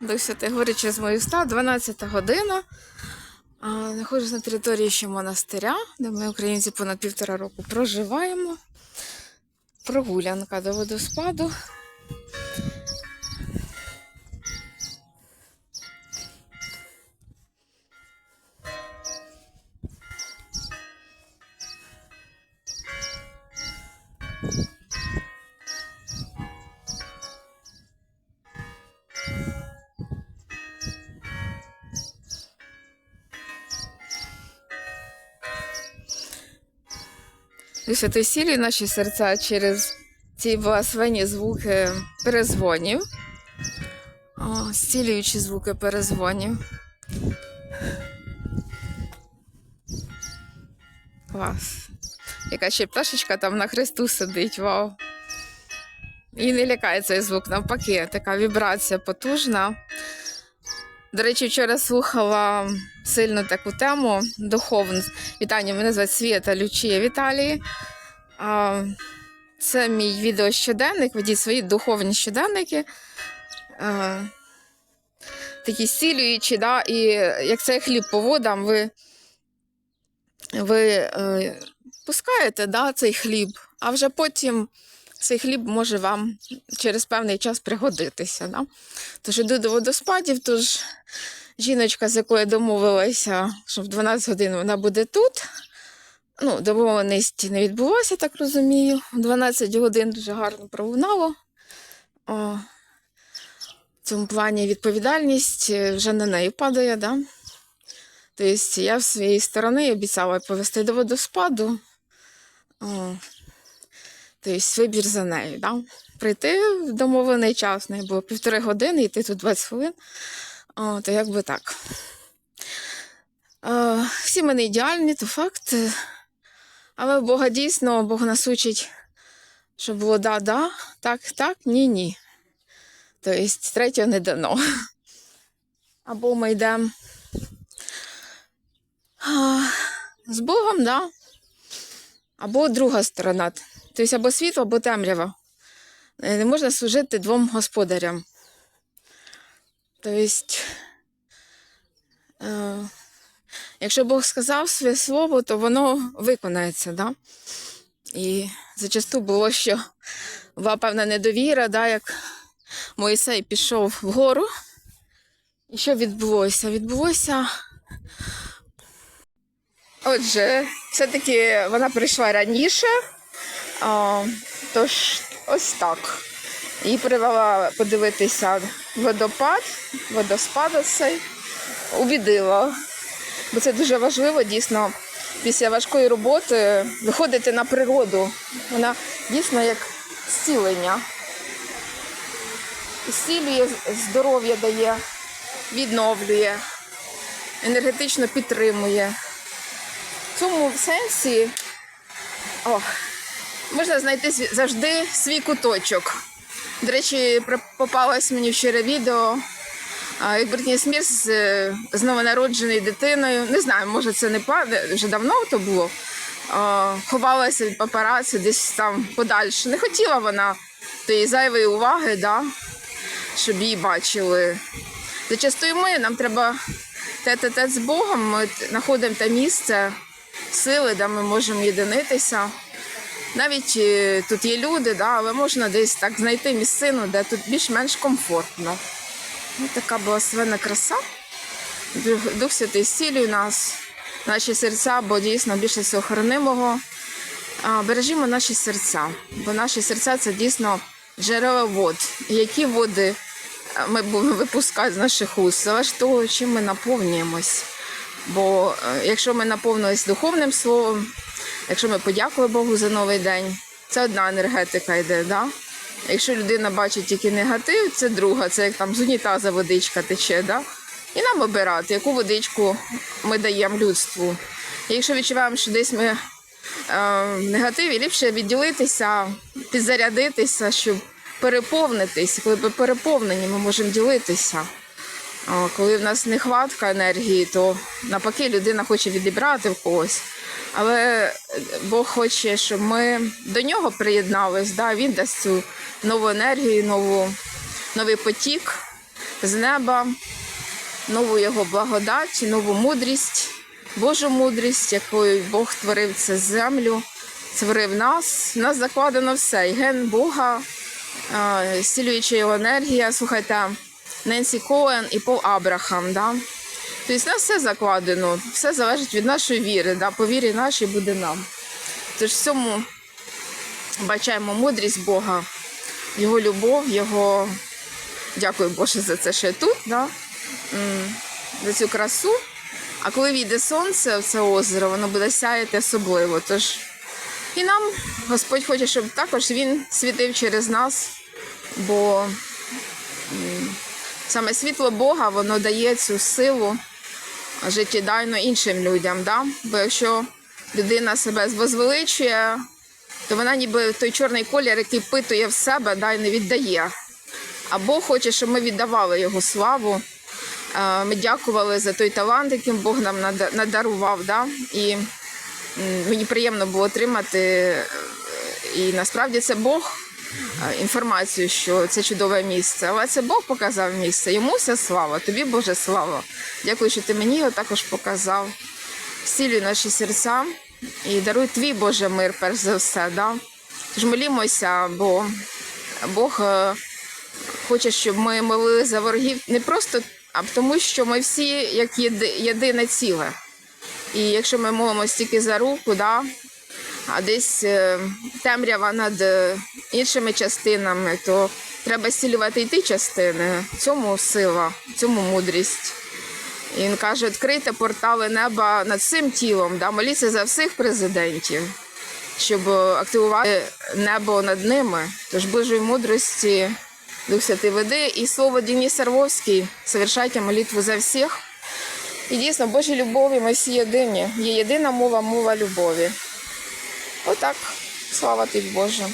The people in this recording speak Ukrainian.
до Святої з мої уста, 12 година. Знаходжусь на території ще монастиря, де ми, українці, понад півтора року проживаємо. Прогулянка до водоспаду. До Святої Сілі наші серця через ці благословенні звуки перезвонів. О, зцілюючі звуки перезвонів. Клас. Яка ще пташечка там на хресту сидить, вау. І не лякає цей звук, навпаки, така вібрація потужна. До речі, вчора слухала сильну таку тему духовну. Вітання, мене звати Світа Лючія Віталії. Це мій відеощоденник, ведіть свої духовні щоденники. Такі зцілюючі, да? і як цей хліб по водам, ви, ви е, пускаєте да, цей хліб, а вже потім цей хліб може вам через певний час пригодитися. Да? Тож іду до водоспадів, тож жіночка, з якою домовилася, що в 12 годин вона буде тут. Ну, домовленість не відбулася, так розумію. В 12 годин дуже гарно пролунало. О, в цьому плані відповідальність е, вже на неї падає, да? Тобто я з своєї сторони обіцяла повести до водоспаду. О, тобто вибір за нею, да? Прийти в домовлений час, не було півтори години, йти тут 20 хвилин. О, то як би так. Е, всі ми не ідеальні, то факт. Але Бога дійсно, Бог нас учить, що було да-да, так, так, ні-ні. Тобто третього не дано. Або ми йдемо з Богом, да? або друга сторона. Тобто або світло, або темрява. Е, Не можна служити двом господарям. Тобто, е, якщо Бог сказав своє слово, то воно виконається. Да? І зачасту було, що була певна недовіра, да, як Моїсей пішов вгору. І що відбулося? Відбулося. Отже, все-таки вона прийшла раніше. А, тож, ось так. Її привела подивитися водопад, водоспад цей. Убідила. Бо це дуже важливо дійсно після важкої роботи виходити на природу. Вона дійсно як зцілення. Зцілює, здоров'я дає, відновлює, енергетично підтримує. В цьому сенсі о, можна знайти завжди свій куточок. До речі, попалось мені вчора відео, як Бритні Смірс з, е, новонародженою дитиною. Не знаю, може це не правда, вже давно то було. Ховалася від папараці десь там подальше. Не хотіла вона тієї зайвої уваги, да, щоб її бачили. Зачасту і ми, нам треба тет-а-тет з Богом, ми знаходимо те місце, сили, де ми можемо єдинитися. Навіть е, тут є люди, да, але можна десь так знайти місцину, де тут більш-менш комфортно. Ну, така благословенна краса. Дух, Святий зцілює нас, наші серця, бо дійсно більше всього. Бережімо наші серця, бо наші серця це дійсно джерела вод. Які води е, ми будемо випускати з наших уст, залежить того, чим ми наповнюємось. Бо е, якщо ми наповнились духовним словом, якщо ми подякували Богу за новий день, це одна енергетика йде. Да? Якщо людина бачить тільки негатив, це друга, це як там з унітаза водичка тече. Да? І нам обирати, яку водичку ми даємо людству. І якщо відчуваємо, що десь ми е, негативі, ліпше відділитися, підзарядитися, щоб переповнитись. Коли ми переповнені, ми можемо ділитися. Коли в нас нехватка енергії, то навпаки людина хоче відібрати в когось. Але Бог хоче, щоб ми до нього приєднались, да? він дасть цю нову енергію, нову, новий потік. з неба нову його благодать, нову мудрість, Божу мудрість, якою Бог творив це землю, творив нас. В нас закладено все. І ген Бога, е, зцілююча його енергія. Слухайте, Ненсі Коен і Пол Абрахам. Да? Тобто нас все закладено, все залежить від нашої віри. Да? По вірі нашій буде нам. Тож в цьому бачаємо мудрість Бога, Його любов, Його. Дякую Боже за це, що я тут, да? За цю красу. А коли війде сонце в це озеро, воно буде сяяти особливо. Тож і нам Господь хоче, щоб також Він світив через нас, бо саме світло Бога воно дає цю силу життєдайно іншим людям. Да? Бо якщо людина себе звозвеличує, то вона ніби той чорний колір, який питує в себе, да, і не віддає. А Бог хоче, щоб ми віддавали його славу. Е, Ми дякували за той талант, яким Бог нам надарував. Да? І мені приємно було отримати. е, І насправді це Бог інформацію, що це чудове місце. Але це Бог показав місце. Йому вся слава, тобі Боже слава. Дякую, що ти мені його також показав. Зцілюй наші серця і даруй твій Боже мир, перш за все. Да? Тож молімося, бо Бог е, хоче, щоб ми молили за ворогів не просто, а тому, що ми всі як єди, єдине ціле. І якщо ми молимося тільки за руку, да, а десь е, темрява над е, іншими частинами, то треба зцілювати і ті частини. Цьому сила, цьому мудрість. І він каже: відкрийте портали неба над всім тілом, да, моліться за всіх президентів, щоб активувати небо над ними. Тож Божої мудрості, Дух Святий веди. І слово Денис Арвовський, совершайте молитву за всіх. І дійсно, Божій любові ми всі єдині. Є єдина мова, мова любові. Отак. Слава тобі, Боже.